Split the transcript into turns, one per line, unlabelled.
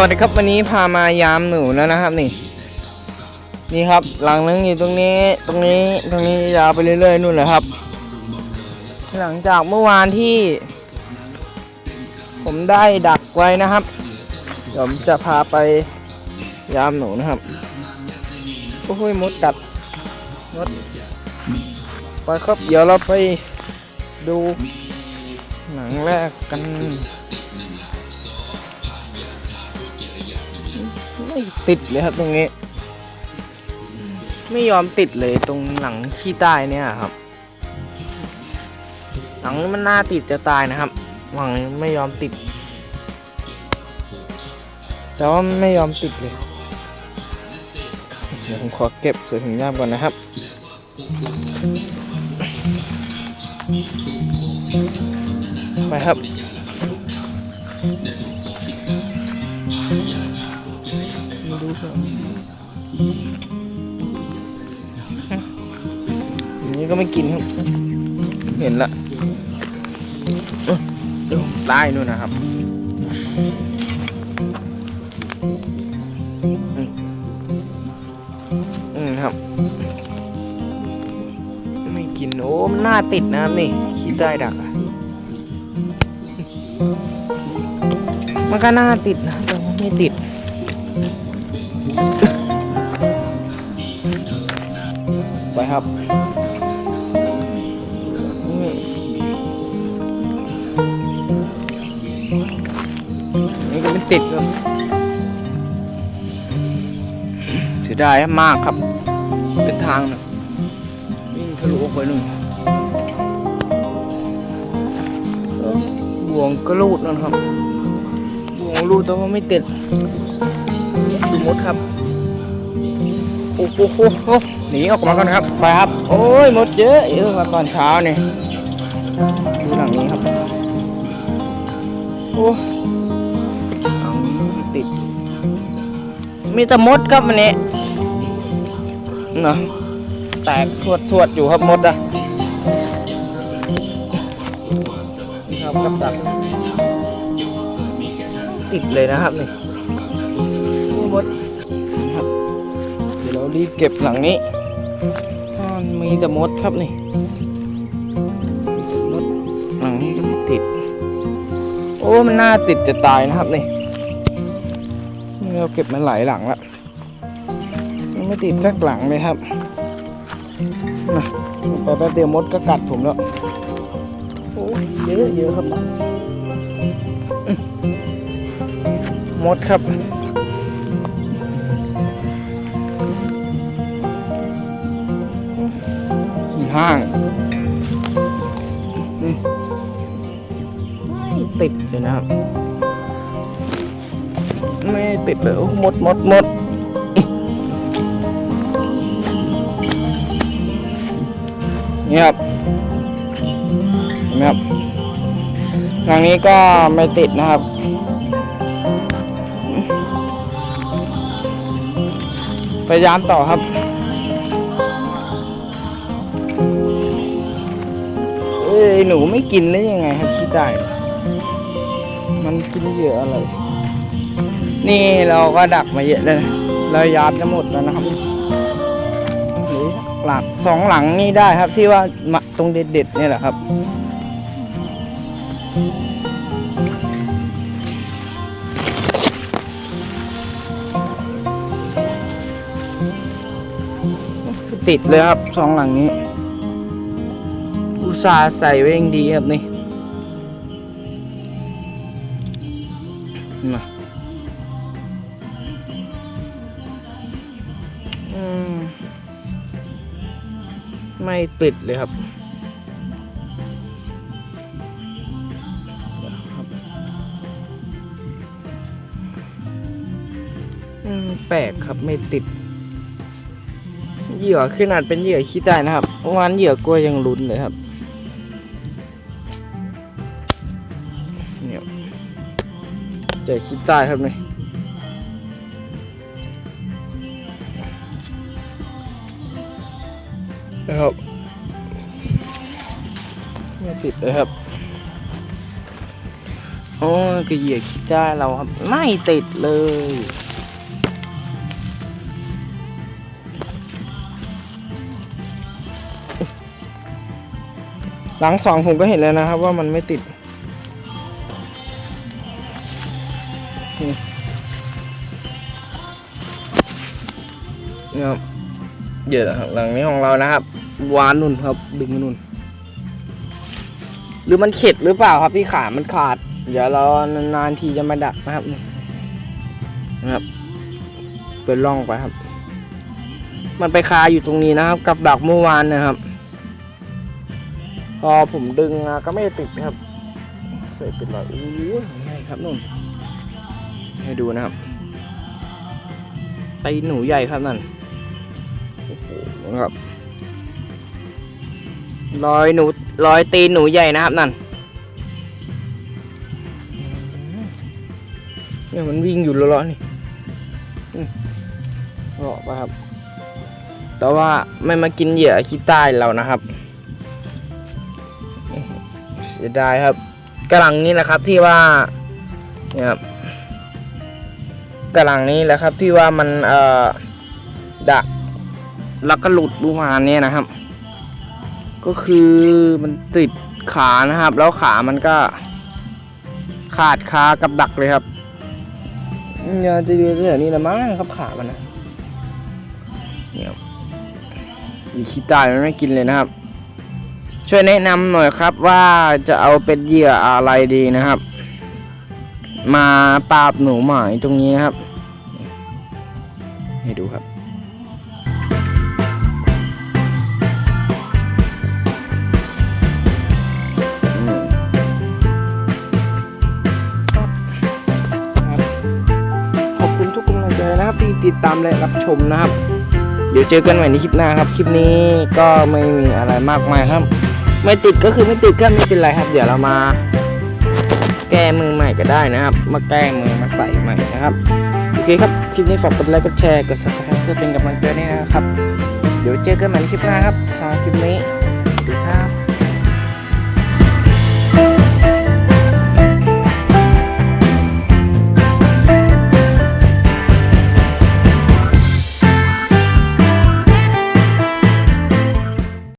วัสดีครับวันนี้พามายามหนูแล้วนะครับนี่ นี่ครับหลังนึงอยู่ตรงนี้ตรงนี้ตรงนี้ยาวไปเรื่อยๆนู่นเลยครับ หลังจากเมื่อวานที่ ผมได้ดักไว้นะครับเดี๋ยวผมจะพาไปยามหนูนะครับโอ้โหมดกัดมดไปครับเดี๋ยวเราไปดูหนังแรกกัน ไม่ติดเลยครับตรงนี้ ไม่ยอมติดเลยตรงหลังขี้ใต้เนี่ยครับ หลังมันน่าติดจะตายนะครับ หลังไม่ยอมติด แต่ว่าไม่ยอมติดเลย เดี๋ยวผมขอเก็บเสือถุงย่ามก่อนนะครับไปครับ ก็ไม่กินครับเห็นละเอ้ยเดี๋ยวไล่นู่นนะครับอืมอืมครับ ไม่กินโอ้มันหน่าติดนะครับนี่คิดได้ดักอะมันก็น่าติดนะแต่ว่าไม่ติดไปครับ ติดครับเสียดายมากครับ เป็นทางนะวิ่งทะลุออกไปนู่นบ่วงก็รูดนั่นครับบ่วงรูดแต่ว่าไม่ติดดูมดครับโอ้โหหนีออกมาก่อนครับ ไปครับ โอ้ยหมดเยอะเยอะมาตอนเช้าเนี่ยดูหลังนี้ครับ โอ้ ติด มีแต่มดครับวันนี้เนาะแตกสวดสวดอยู่ครับมดอะครับกับดักติดเลยนะครับนี่มดครับเดี๋ยวเรารีบเก็บหลังนี้มันมีแต่มดครับนี่มดหลังนี้ก็ติด โอ้มันน่าติดจะตายนะครับนี่ เราเก็บมาหลายหลังละยังไม่ติดสักหลังเลยครับนะไปแป๊บเดียวมดก็กัดผมแล้วโอ้ยเยอะเยอะครับมดครับขี่ห้างนี่ติดเลยนะครับ ไม่ติดเลยโอ้หมดหมดหมดนี่ครับเห็นไหมครับทางนี้ก็ไม่ติดนะครับพยายามต่อครับเอ้ยหนูไม่กินได้ยังไงครับขี้ใต้มันกินเหยื่ออะไร นี่เราก็ดักมาเยอะเลยนะเรายามจะหมดแล้วนะครับหรือหลังสองหลังนี่ได้ครับที่ว่ามาตรงเด็ดๆเนี่ยแหละครับติดเลยครับสองหลังนี้ อุตส่าห์ใส่ไว้เองดีครับนี่มา ไม่ติดเลยครับแปลกครับไม่ติด เหยื่อขนาดเป็นเหยื่อขี้ใต้นะครับเมื่อวานเหยื่อกลัวยังลุ้นเลยครับเนี่ยเจอขี้ใต้ครับนี่นะครับ ไม่ติดเลยครับ โอ้อ้กระเหยียดขี้จ้าเราครับ ไม่ติดเลยหลังสองผมก็เห็นแล้วนะครับว่ามันไม่ติดนี่นี่ครับเยื่อหลังนี้ของเรานะครับวานนุ่นครับ ดึงนุ่น หรือมันเข็ดหรือเปล่าครับที่ขามันขาด เดี๋ยวเรานานๆทีจะมาดักนะครับนี่นะครับเป็นร่องไปครับ มันไปคาอยู่ตรงนี้นะครับ กับดักเมื่อวานนะครับ พอผมดึงก็ไม่ติดนะครับเสร็จติดแล้วอู้ยง่ายครับนุ่นให้ดูนะครับตีนหนูใหญ่ครับนั่นโอ้โหนะครับ รอยหนูรอยตีนหนูใหญ่นะครับนั่นเนี่ยมันวิ่งอยู่ล้อๆนี่อืมออกไปครับ แต่ว่าไม่มากินเหยื่อขี้ใต้เรานะครับเสียดายครับกระหลังนี้แหละครับที่ว่าเนี่ยครับกระหลังนี้แหละครับที่ว่ามันเอ่อดักแล้วก็หลุดประมาณเนี้ยนะครับ ก็คือมันติดขานะครับ แล้วขามันก็ ขาดคากับดักเลยครับเนี่ยจะดูเรื่องนี้ละมั้งครับขามันนะเนี่ยครับอีขี้ตายมันไม่กินเลยนะครับ ช่วยแนะนำหน่อยครับว่าจะเอาเป็นเหยื่ออะไรดีนะครับ มาปราบหนูหมายตรงนี้นะครับ ให้ดูครับ ติดตามและรับชมนะครับ เดี๋ยวเจอกันใหม่ในคลิปหน้าครับ คลิปนี้ก็ไม่มีอะไรมากมายครับ ไม่ติดก็คือไม่ติดก็ไม่เป็นไรครับ เดี๋ยวเรามา แก้มือใหม่ก็ได้นะครับ มาแก้มือมาใส่ใหม่นะครับโอเคครับคลิปนี้ฝากกดไลค์กดแชร์กด subscribe เพื่อเป็นกำลังใจด้วยนะครับ เดี๋ยวเจอกันใหม่ในคลิปหน้าครับสำหรับคลิปนี้